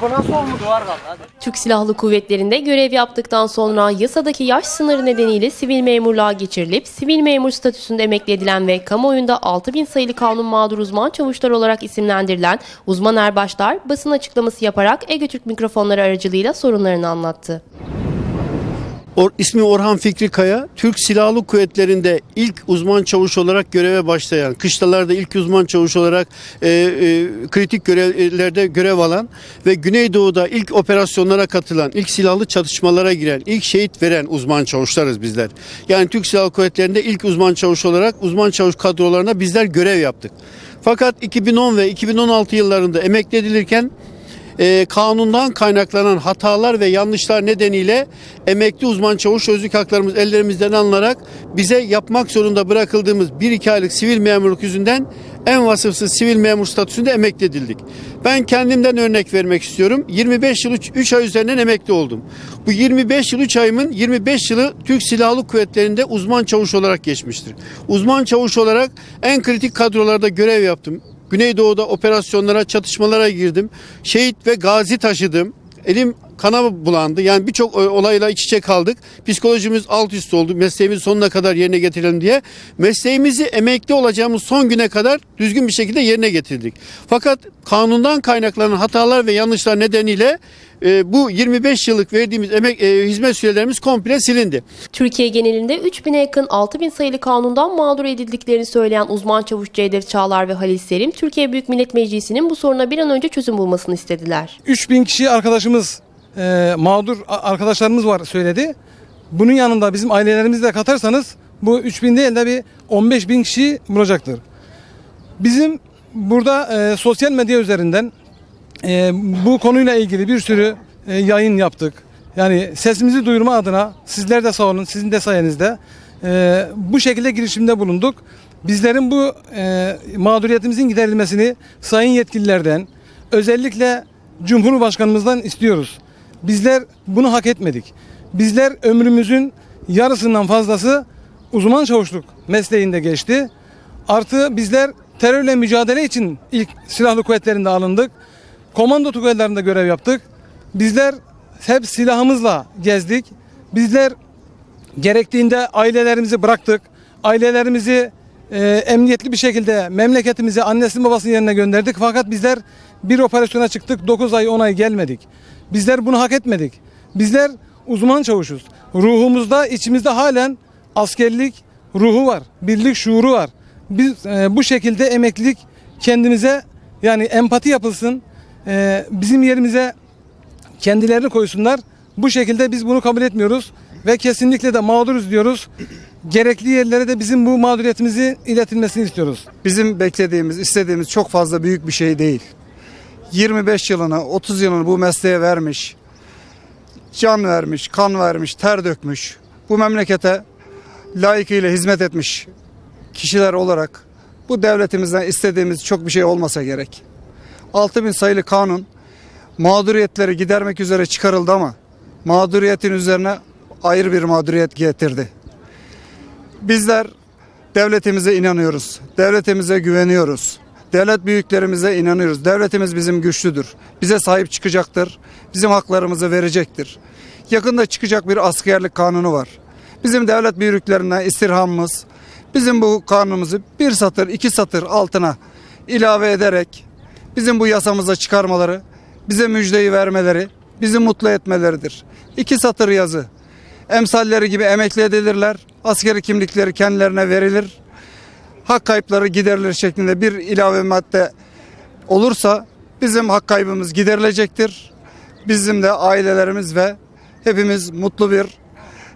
Bu nasıl oldu duvar kaldı hadi. Türk Silahlı Kuvvetleri'nde görev yaptıktan sonra yasadaki yaş sınırı nedeniyle sivil memurluğa geçirilip sivil memur statüsünde emekli edilen ve kamuoyunda 6000 sayılı kanun mağdur uzman çavuşlar olarak isimlendirilen uzman erbaşlar basın açıklaması yaparak Ege Türk mikrofonları aracılığıyla sorunlarını anlattı. Or, ismi Orhan Fikri Kaya, Türk Silahlı Kuvvetleri'nde ilk uzman çavuş olarak göreve başlayan, kışlalarda ilk uzman çavuş olarak e, e, kritik görevlerde görev alan ve Güneydoğu'da ilk operasyonlara katılan, ilk silahlı çatışmalara giren, ilk şehit veren uzman çavuşlarız bizler. Yani Türk Silahlı Kuvvetleri'nde ilk uzman çavuş olarak uzman çavuş kadrolarına bizler görev yaptık. Fakat 2010 ve 2016 yıllarında emekli edilirken e, kanundan kaynaklanan hatalar ve yanlışlar nedeniyle emekli uzman çavuş özlük haklarımız ellerimizden alınarak bize yapmak zorunda bırakıldığımız 1-2 aylık sivil memurluk yüzünden en vasıfsız sivil memur statüsünde emekli edildik. Ben kendimden örnek vermek istiyorum. 25 yıl 3 ay üzerinden emekli oldum. Bu 25 yıl 3 ayımın 25 yılı Türk Silahlı Kuvvetleri'nde uzman çavuş olarak geçmiştir. Uzman çavuş olarak en kritik kadrolarda görev yaptım. Güneydoğu'da operasyonlara, çatışmalara girdim. Şehit ve gazi taşıdım. Elim kana bulandı. Yani birçok e, olayla iç içe kaldık. Psikolojimiz alt üst oldu. Mesleğimizi sonuna kadar yerine getirelim diye. Mesleğimizi emekli olacağımız son güne kadar düzgün bir şekilde yerine getirdik. Fakat kanundan kaynaklanan hatalar ve yanlışlar nedeniyle e, bu 25 yıllık verdiğimiz emek e, hizmet sürelerimiz komple silindi. Türkiye genelinde 3000'e yakın 6000 sayılı kanundan mağdur edildiklerini söyleyen uzman çavuş Cevdet Çağlar ve Halil Selim, Türkiye Büyük Millet Meclisi'nin bu soruna bir an önce çözüm bulmasını istediler. 3000 kişi arkadaşımız, e, mağdur arkadaşlarımız var söyledi. Bunun yanında bizim ailelerimizi de katarsanız bu 3000 değil de bir 15 bin kişi bulacaktır. Bizim burada e, sosyal medya üzerinden e, bu konuyla ilgili bir sürü e, yayın yaptık. Yani sesimizi duyurma adına sizler de sağ olun, sizin de sayenizde e, bu şekilde girişimde bulunduk. Bizlerin bu e, mağduriyetimizin giderilmesini sayın yetkililerden, özellikle Cumhurbaşkanımızdan istiyoruz. Bizler bunu hak etmedik. Bizler ömrümüzün yarısından fazlası uzman çavuşluk mesleğinde geçti. Artı bizler terörle mücadele için ilk silahlı kuvvetlerinde alındık. Komando tugaylarında görev yaptık. Bizler hep silahımızla gezdik. Bizler gerektiğinde ailelerimizi bıraktık. Ailelerimizi e, emniyetli bir şekilde memleketimize annesinin babasının yerine gönderdik. Fakat bizler bir operasyona çıktık. 9 ay 10 ay gelmedik. Bizler bunu hak etmedik. Bizler uzman çavuşuz. Ruhumuzda içimizde halen askerlik ruhu var. Birlik şuuru var. Biz e, bu şekilde emeklilik kendimize yani empati yapılsın. E, bizim yerimize kendilerini koysunlar. Bu şekilde biz bunu kabul etmiyoruz ve kesinlikle de mağduruz diyoruz. Gerekli yerlere de bizim bu mağduriyetimizi iletilmesini istiyoruz. Bizim beklediğimiz, istediğimiz çok fazla büyük bir şey değil. 25 yılını, 30 yılını bu mesleğe vermiş, can vermiş, kan vermiş, ter dökmüş, bu memlekete layıkıyla hizmet etmiş kişiler olarak bu devletimizden istediğimiz çok bir şey olmasa gerek. 6000 sayılı kanun mağduriyetleri gidermek üzere çıkarıldı ama mağduriyetin üzerine ayrı bir mağduriyet getirdi. Bizler devletimize inanıyoruz. Devletimize güveniyoruz. Devlet büyüklerimize inanıyoruz. Devletimiz bizim güçlüdür. Bize sahip çıkacaktır. Bizim haklarımızı verecektir. Yakında çıkacak bir askerlik kanunu var. Bizim devlet büyüklerinden istirhamımız bizim bu kanunumuzu bir satır iki satır altına ilave ederek bizim bu yasamıza çıkarmaları, bize müjdeyi vermeleri, bizi mutlu etmeleridir. İki satır yazı. Emsalleri gibi emekli edilirler. Askeri kimlikleri kendilerine verilir. Hak kayıpları giderilir şeklinde bir ilave madde olursa bizim hak kaybımız giderilecektir. Bizim de ailelerimiz ve hepimiz mutlu bir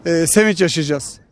e, sevinç yaşayacağız.